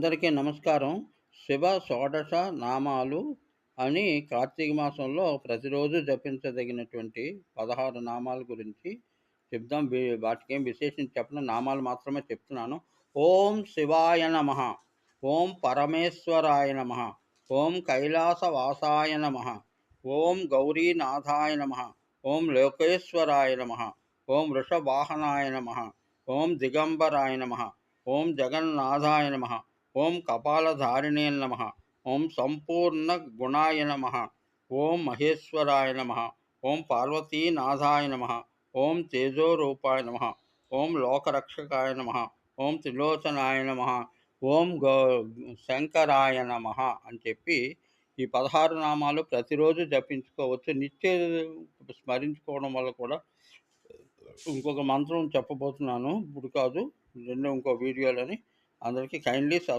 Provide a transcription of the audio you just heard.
అందరికీ నమస్కారం. శివ షోడశ నామాలు అని కార్తీక మాసంలో ప్రతిరోజు జపించదగినటువంటి పదహారు నామాల గురించి చెప్దాం. వాటికేం విశేషం చెప్పిన. నామాలు మాత్రమే చెప్తున్నాను. ఓం శివాయ నమ. ఓం పరమేశ్వరాయ నమ. ఓం కైలాస వాసాయ నమ. ఓం గౌరీనాథాయ నమ. ఓం లోకేశ్వరాయ నమ. ఓం వృషవాహనాయ నమ. ఓం దిగంబరాయ నమ. ఓం జగన్నాథాయ నమ. ఓం కపాలధారిణే నమ. ఓం సంపూర్ణ గుణాయ నమ. ఓం మహేశ్వరాయ నమ. ఓం పార్వతీనాథాయ నమ. ఓం తేజోరూపాయ నమ. ఓం లోకరక్షకాయ నమ. ఓం త్రిలోచనాయ నమ. ఓం గో శంకరాయ నమ అని చెప్పి ఈ పదహారు నామాలు ప్రతిరోజు జపించుకోవచ్చు. నిత్య స్మరించుకోవడం వల్ల కూడా ఇంకొక మంత్రం చెప్పబోతున్నాను. ఇప్పుడు కాదు రెండో ఇంకో వీడియోలని అందరికీ కైండ్లీ సబ్స్క్రైబ్